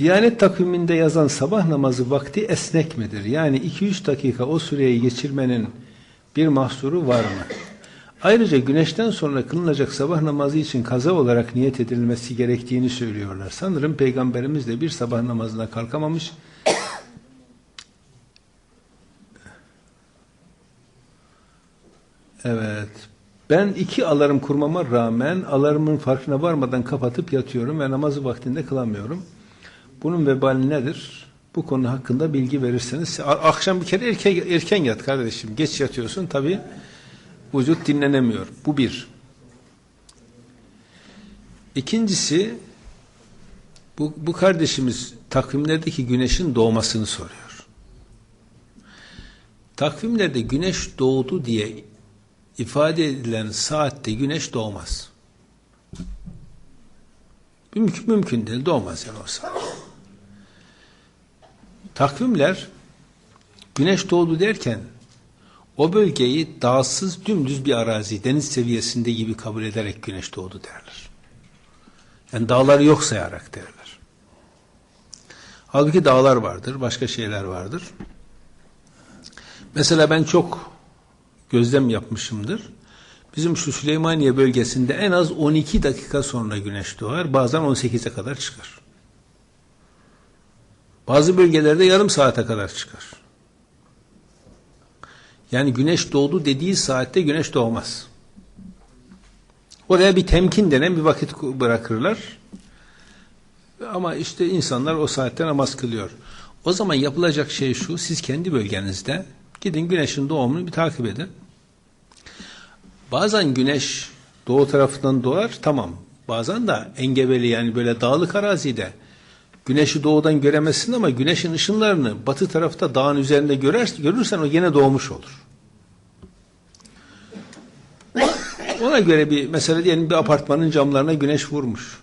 Diyanet takviminde yazan sabah namazı vakti esnek midir? Yani 2-3 dakika o süreyi geçirmenin bir mahsuru var mı? Ayrıca güneşten sonra kılınacak sabah namazı için kaza olarak niyet edilmesi gerektiğini söylüyorlar. Sanırım Peygamberimiz de bir sabah namazına kalkamamış. Evet. Ben iki alarm kurmama rağmen alarmın farkına varmadan kapatıp yatıyorum ve namazı vaktinde kılamıyorum. Bunun vebali nedir? Bu konu hakkında bilgi verirseniz. Akşam bir kere erken, erken yat kardeşim. Geç yatıyorsun tabii vücut dinlenemiyor. Bu bir. İkincisi bu, bu kardeşimiz takvimlerdeki güneşin doğmasını soruyor. Takvimlerde güneş doğdu diye ifade edilen saatte güneş doğmaz. Mümkün, mümkün değil, doğmaz yani o saat. Takvimler güneş doğdu derken o bölgeyi dağsız dümdüz bir arazi, deniz seviyesinde gibi kabul ederek güneş doğdu derler. Yani dağları yok sayarak derler. Halbuki dağlar vardır, başka şeyler vardır. Mesela ben çok gözlem yapmışımdır. Bizim şu Süleymaniye bölgesinde en az 12 dakika sonra güneş doğar, bazen 18'e kadar çıkar. Bazı bölgelerde yarım saate kadar çıkar. Yani güneş doğdu dediği saatte güneş doğmaz. Oraya bir temkin denen bir vakit bırakırlar. Ama işte insanlar o saatte namaz kılıyor. O zaman yapılacak şey şu, siz kendi bölgenizde gidin güneşin doğumunu bir takip edin. Bazen güneş doğu tarafından doğar, tamam. Bazen de engebeli yani böyle dağlık arazide güneşi doğudan göremezsin ama güneşin ışınlarını batı tarafta dağın üzerinde görer, görürsen o yine doğmuş olur. Ona göre bir mesela diyelim bir apartmanın camlarına güneş vurmuş.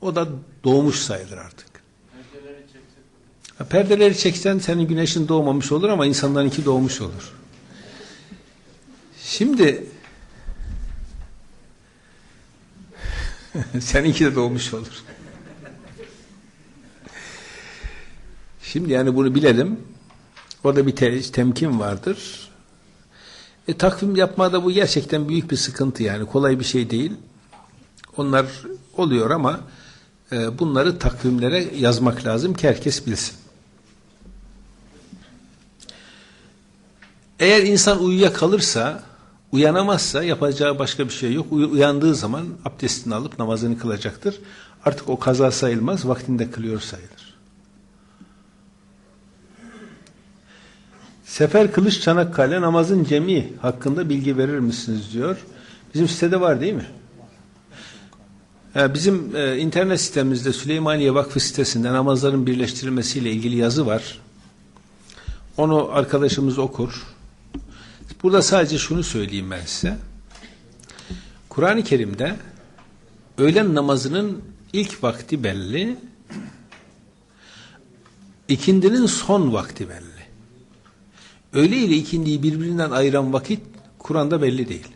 O da doğmuş sayılır artık. Perdeleri, ha, perdeleri çeksen senin güneşin doğmamış olur ama insanlarınki doğmuş olur. Şimdi seninki de doğmuş olur. Şimdi yani bunu bilelim. Orada bir te temkin vardır. E, takvim yapmada bu gerçekten büyük bir sıkıntı yani. Kolay bir şey değil. Onlar oluyor ama e, bunları takvimlere yazmak lazım ki herkes bilsin. Eğer insan uyuya kalırsa, uyanamazsa yapacağı başka bir şey yok. Uy uyandığı zaman abdestini alıp namazını kılacaktır. Artık o kaza sayılmaz, vaktinde kılıyor sayılır. Sefer Kılıç Çanakkale namazın cemi hakkında bilgi verir misiniz diyor. Bizim sitede var değil mi? Bizim e, internet sitemizde Süleymaniye Vakfı sitesinde namazların birleştirilmesiyle ilgili yazı var. Onu arkadaşımız okur. Burada sadece şunu söyleyeyim ben size. Kur'an-ı Kerim'de öğlen namazının ilk vakti belli, ikindinin son vakti belli. Öğle ile ikindiyi birbirinden ayıran vakit Kur'an'da belli değil.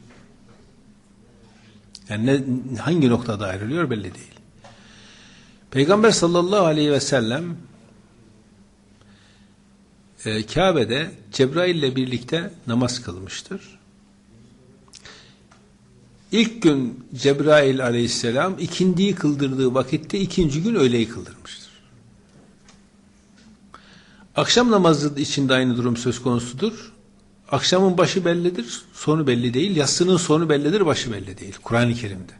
Yani ne, hangi noktada ayrılıyor belli değil. Peygamber sallallahu aleyhi ve sellem e, Kabe'de Cebrail ile birlikte namaz kılmıştır. İlk gün Cebrail aleyhisselam ikindiyi kıldırdığı vakitte ikinci gün öğleyi kıldırmıştır. Akşam namazı için de aynı durum söz konusudur. Akşamın başı bellidir, sonu belli değil. Yatsının sonu bellidir, başı belli değil. Kur'an-ı Kerim'de.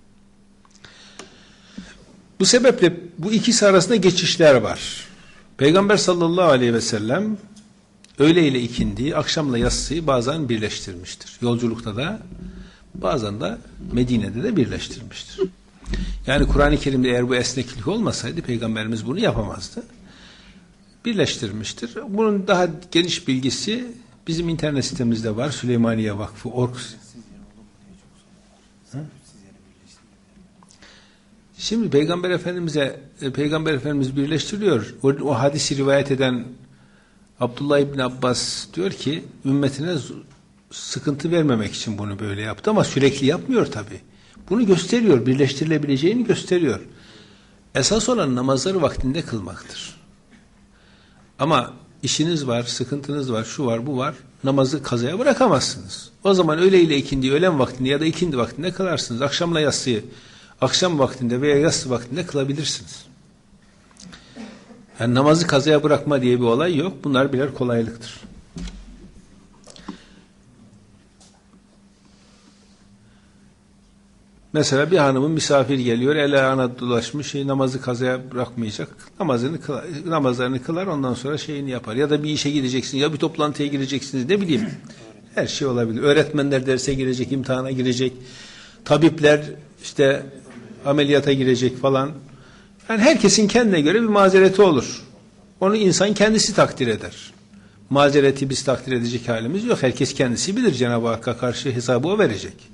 Bu sebeple bu ikisi arasında geçişler var. Peygamber sallallahu aleyhi ve sellem öğle ile ikindi, akşamla yatsıyı bazen birleştirmiştir. Yolculukta da bazen de Medine'de de birleştirmiştir. Yani Kur'an-ı Kerim'de eğer bu esneklik olmasaydı Peygamberimiz bunu yapamazdı birleştirmiştir. Bunun daha geniş bilgisi bizim internet sitemizde var. Süleymaniye Vakfı org. Şimdi Peygamber Efendimiz'e e, Peygamber Efendimiz birleştiriyor. O, o hadisi rivayet eden Abdullah İbni Abbas diyor ki ümmetine sıkıntı vermemek için bunu böyle yaptı ama sürekli yapmıyor tabi. Bunu gösteriyor, birleştirilebileceğini gösteriyor. Esas olan namazları vaktinde kılmaktır. Ama işiniz var, sıkıntınız var, şu var, bu var. Namazı kazaya bırakamazsınız. O zaman öğle ile ikindi, öğlen vaktinde ya da ikindi vaktinde kılarsınız. Akşamla yatsıyı akşam vaktinde veya yatsı vaktinde kılabilirsiniz. Yani namazı kazaya bırakma diye bir olay yok. Bunlar birer kolaylıktır. Mesela bir hanımın misafir geliyor, el ayağına dolaşmış, şey, namazı kazaya bırakmayacak. Namazını kılar, namazlarını kılar, ondan sonra şeyini yapar. Ya da bir işe gideceksin, ya bir toplantıya gireceksiniz, ne bileyim. Her şey olabilir. Öğretmenler derse girecek, imtihana girecek. Tabipler işte ameliyata girecek falan. Yani herkesin kendine göre bir mazereti olur. Onu insan kendisi takdir eder. Mazereti biz takdir edecek halimiz yok. Herkes kendisi bilir. Cenab-ı Hakk'a karşı hesabı o verecek.